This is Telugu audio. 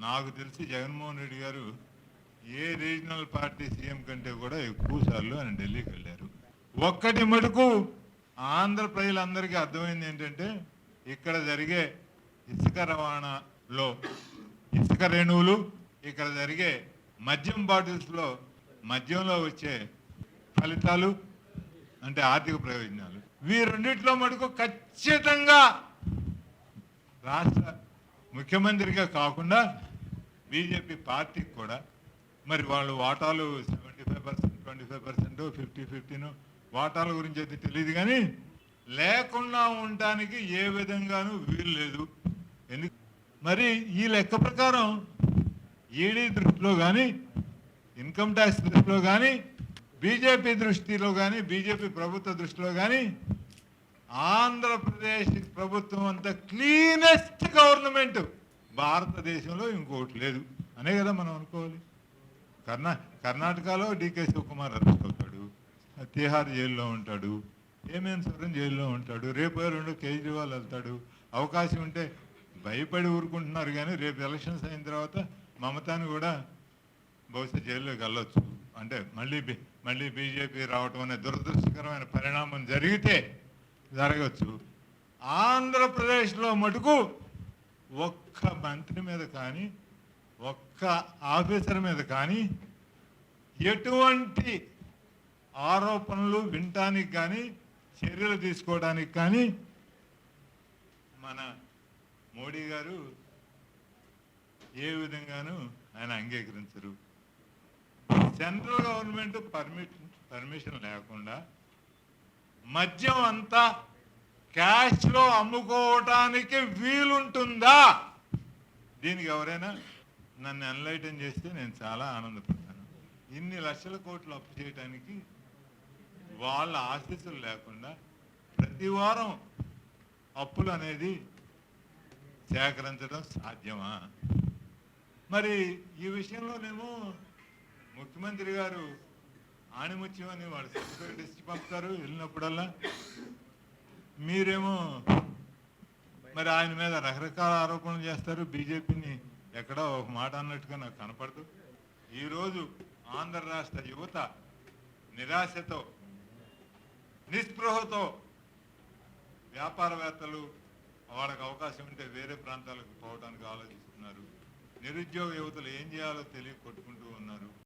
నాకు తెలిసి జగన్మోహన్ రెడ్డి గారు ఏ రీజనల్ పార్టీ సీఎం కంటే కూడా ఎక్కువ సార్లు ఆయన ఢిల్లీకి వెళ్ళారు. ఒక్కటి మటుకు ఆంధ్ర ప్రజలందరికీ అర్థమైంది ఏంటంటే ఇక్కడ జరిగే ఇసుక రవాణాలో ఇసుక రేణువులు ఇక్కడ జరిగే మద్యం బాటిల్స్లో మద్యంలో వచ్చే ఫలితాలు అంటే ఆర్థిక ప్రయోజనాలు. వీరుండిట్లో మటుకు ఖచ్చితంగా రాష్ట్ర ముఖ్యమంత్రిగా కాకుండా బీజేపీ పార్టీకి కూడా మరి వాళ్ళు వాటాలు seventy five percent twenty five percent fifty fifteen వాటాల గురించి అయితే తెలియదు కానీ లేకుండా ఉండటానికి ఏ విధంగానూ వీలు లేదు. ఎందుకు? మరి ఈ లెక్క ప్రకారం ఈడీ దృష్టిలో కానీ ఇన్కమ్ ట్యాక్స్ దృష్టిలో కానీ బీజేపీ దృష్టిలో కానీ బీజేపీ ప్రభుత్వ దృష్టిలో కానీ ఆంధ్రప్రదేశ్ ప్రభుత్వం అంత క్లీనెస్ట్ గవర్నమెంట్. భారతదేశంలో ఇంకోటి లేదు. అనే కదా మనం అనుకోవాలి. కర్ణా కర్ణాటకలో డీకే శివకుమార్ అరెస్ట్ అవుతాడు తిహార్ జైల్లో ఉంటాడు. హేమేంద్ర సోరెన్ జైల్లో ఉంటాడు. రేపు రెండు కేజ్రీవాల్ వెళ్తాడు. అవకాశం ఉంటే భయపడి ఊరుకుంటున్నారు కానీ రేపు ఎలక్షన్స్ అయిన తర్వాత మమతాని కూడా బహుశా జైల్లోకి వెళ్ళొచ్చు. అంటే మళ్ళీ మళ్ళీ బీజేపీ రావటం అనే దురదృష్టకరమైన పరిణామం జరిగితే జరగచ్చు. ఆంధ్రప్రదేశ్లో మటుకు ఒక్క మంత్రి మీద కానీ ఒక్క ఆఫీసర్ మీద కానీ ఎటువంటి ఆరోపణలు వినటానికి కానీ చర్యలు తీసుకోవడానికి కానీ మన మోడీ గారు ఏ విధంగానూ ఆయన అంగీకరించరు. సెంట్రల్ గవర్నమెంట్ పర్మిషన్ పర్మిషన్ లేకుండా మద్యం అంతా క్యాష్లో అమ్ముకోవటానికి వీలుంటుందా? దీనికి ఎవరైనా నన్ను ఎన్లైటన్ చేస్తే నేను చాలా ఆనందపడతాను. ఇన్ని లక్షల కోట్లు అప్పు చేయడానికి వాళ్ళ ఆశీస్సులు లేకుండా ప్రతి వారం అప్పులు అనేది సేకరించడం సాధ్యమా? మరి ఈ విషయంలోనేమో ముఖ్యమంత్రి గారు ఆణిముత్యం అని వాడు సెక్రటరీ ఇచ్చి పంపుతారు వెళ్ళినప్పుడల్లా మీరేమో మరి ఆయన మీద రకరకాల ఆరోపణలు చేస్తారు. బీజేపీని ఎక్కడో ఒక మాట అన్నట్టుగా నాకు కనపడదు. ఈరోజు ఆంధ్ర రాష్ట్ర యువత నిరాశతో నిస్పృహతో వ్యాపారవేత్తలు వాళ్ళకి అవకాశం ఉంటే వేరే ప్రాంతాలకు పోవడానికి ఆలోచిస్తున్నారు. నిరుద్యోగ యువతలు ఏం చేయాలో తెలియ కొట్టుకుంటూ ఉన్నారు.